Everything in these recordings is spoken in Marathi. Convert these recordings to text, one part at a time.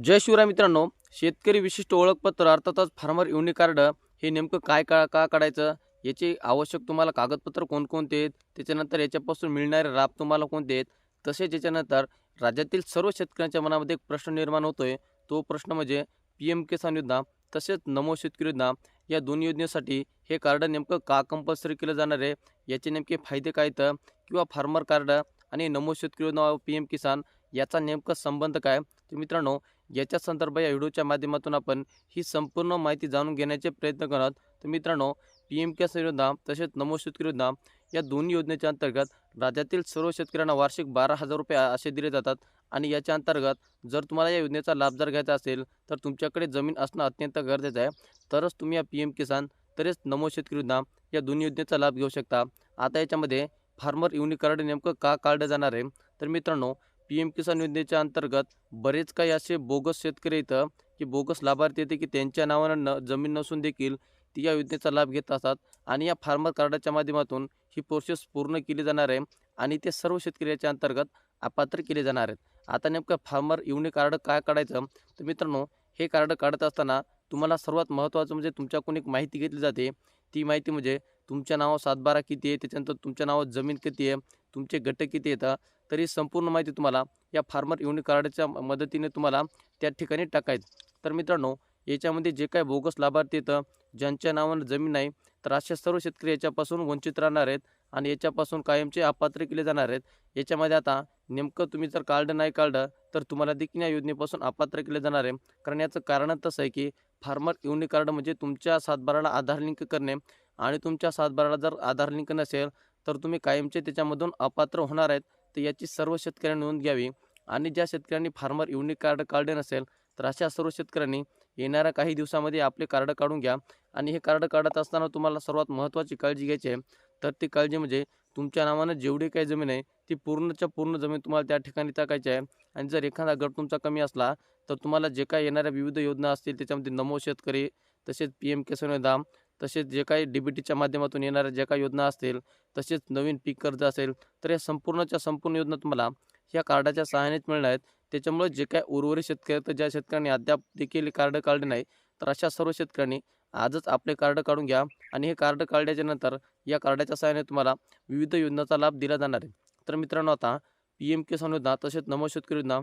जय शिवराय मित्रांनो शेतकरी विशिष्ट ओळखपत्र अर्थातच फार्मर युनिक कार्ड हे नेमकं काय का का काढायचं? याचे आवश्यक तुम्हाला कागदपत्र कोणकोणते आहेत? त्याच्यानंतर याच्यापासून मिळणारे राब तुम्हाला कोणते आहेत? तसेच याच्यानंतर राज्यातील सर्व शेतकऱ्यांच्या मनामध्ये एक प्रश्न निर्माण होतोय. तो प्रश्न म्हणजे पी एम किसान योजना तसेच नमो शेतकरी योजना या दोन्ही योजनेसाठी हे कार्ड नेमकं का कंपल्सरी केलं जाणार आहे? याचे नेमके फायदे काय तर किंवा फार्मर कार्ड आणि नमो शेतकरी योजना पी एम किसान याचा नेमका संबंध काय? तर मित्रांनो याच्या संदर्भात या व्हिडिओच्या माध्यमातून आपण ही संपूर्ण माहिती जाणून घेण्याचे प्रयत्न करत तर मित्रांनो पी एम केस योजना तसेच नमो शेतकरी योजना या दोन्ही योजनेच्या अंतर्गत राज्यातील सर्व शेतकऱ्यांना वार्षिक बारा हजार रुपये असे दिले जातात. आणि याच्या अंतर्गत जर तुम्हाला या योजनेचा लाभ जर घ्यायचा असेल तर तुमच्याकडे जमीन असणं अत्यंत गरजेचं आहे. तरच तुम्ही या पी एम किसान तसेच नमो शेतकरी योजना या दोन्ही योजनेचा लाभ घेऊ शकता. आता याच्यामध्ये फार्मर युनिक कार्ड नेमकं का काढलं जाणार आहे? तर मित्रांनो पी एम किसान योजनेच्या अंतर्गत बरेच काही असे बोगस शेतकरी इथं की बोगस लाभार्थी येते की त्यांच्या नावानं न जमीन नसून देखील ती या योजनेचा लाभ घेत असतात. आणि या फार्मर कार्डाच्या माध्यमातून ही प्रोसेस पूर्ण केली जाणार आहे आणि ते सर्व शेतकऱ्याच्या अंतर्गत अपात्र केले जाणार आहेत. आता नेमकं फार्मर युनिक कार्ड काय काढायचं? तर मित्रांनो हे कार्ड काढत असताना तुम्हाला सर्वात महत्त्वाचं म्हणजे तुमच्याकडून एक माहिती घेतली जाते. ती माहिती म्हणजे तुमच्या नावावर सातबारा किती आहे त्याच्यानंतर तुमच्या नावावर जमीन किती आहे तुमचे गट किती येतात तर ही संपूर्ण माहिती तुम्हाला या फार्मर युनिक कार्डच्या मदतीने तुम्हाला त्या ठिकाणी टाकायचं. तर मित्रांनो याच्यामध्ये जे काय बोगस लाभार्थी येतं ज्यांच्या नावानं जमीन नाही तर अशा सर्व शेतकरी याच्यापासून वंचित राहणार आहेत आणि याच्यापासून कायमचे अपात्र केले जाणार आहेत. याच्यामध्ये आता नेमकं तुम्ही जर कार्ड नाही काढलं तर तुम्हाला देखील या योजनेपासून अपात्र केले जाणार आहे. कारण याचं कारण तसं आहे की फार्मर युनिक कार्ड म्हणजे तुमच्या सातबाराला आधार लिंक करणे आणि तुमच्या सातबाराला जर आधार लिंक नसेल तर तुम्ही कायमचे त्याच्यामधून अपात्र होणार आहेत तर याची सर्व शेतकऱ्यांनी नोंद घ्यावी. आणि ज्या शेतकऱ्यांनी फार्मर युनिक कार्ड काढले नसेल तर अशा सर्व शेतकऱ्यांनी येणाऱ्या काही दिवसामध्ये आपले कार्ड काढून घ्या. आणि हे कार्ड काढत असताना तुम्हाला सर्वात महत्त्वाची काळजी घ्यायची आहे तर ती काळजी म्हणजे तुमच्या नावानं जेवढी काही जमीन आहे ती पूर्णच्या पूर्ण जमीन तुम्हाला त्या ठिकाणी टाकायची आहे. आणि जर एखादा गट तुमचा कमी असला तर तुम्हाला जे काही येणाऱ्या विविध योजना असतील त्याच्यामध्ये नमो शेतकरी तसेच पी एम किसान धाम तसेच जे काही डी बी टीच्या माध्यमातून येणाऱ्या ज्या काही योजना असतील तसेच नवीन पीक कर्ज असेल तर या संपूर्णच्या संपूर्ण योजना तुम्हाला ह्या कार्डाच्या सहाय्यानेच मिळणार आहेत. त्याच्यामुळे जे काय उर्वरित शेतकरी तर ज्या शेतकऱ्यांनी अद्याप देखील कार्ड काढले नाही तर अशा सर्व शेतकऱ्यांनी आजच आपले कार्ड काढून घ्या. आणि हे कार्ड काढल्याच्या नंतर या कार्डाच्या सहाय्याने तुम्हाला विविध योजनांचा लाभ दिला जाणार आहे. तर मित्रांनो आता पी एम किसान योजना तसेच नमो शेतकरी योजना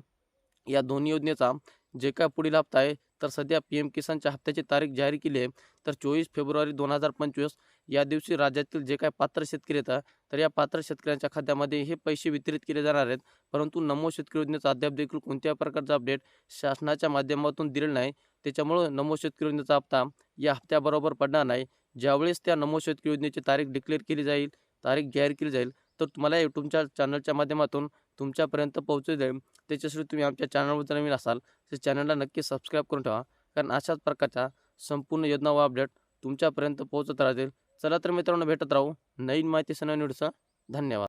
या दोन्ही योजनेचा जे काय पुढील हप्ता आहे तर सध्या पी एम किसानच्या हप्त्याची तारीख जाहीर केली आहे. तर चोवीस फेब्रुवारी दोन हजार पंचवीस या दिवशी राज्यातील जे काय पात्र शेतकरी येतात तर या पात्र शेतकऱ्यांच्या खात्यामध्ये हे पैसे वितरित केले जाणार आहेत. परंतु नमो शेतकरी योजनेचा अद्याप देखील कोणत्या प्रकारचा अपडेट शासनाच्या माध्यमातून दिलेला नाही. त्याच्यामुळं नमो शेतकरी योजनेचा हप्ता या हप्त्याबरोबर पडणार नाही. ज्यावेळेस त्या नमो शेतकरी योजनेची तारीख डिक्लेअर केली जाईल तारीख जाहीर केली जाईल तर तुम्हाला यूट्यूबच्या चॅनलच्या माध्यमातून तुमच्यापर्यंत पोहोचू दे त्याच्यासाठी तुम्ही आमच्या चॅनलवर जर नवीन असाल तर चॅनलला नक्की सबस्क्राईब करून ठेवा. कारण अशाच प्रकारच्या संपूर्ण योजना व अपडेट तुमच्यापर्यंत पोहोचत राहतील. चला तर मित्रांनो भेटत राहू नवीन माहिती सण धन्यवाद.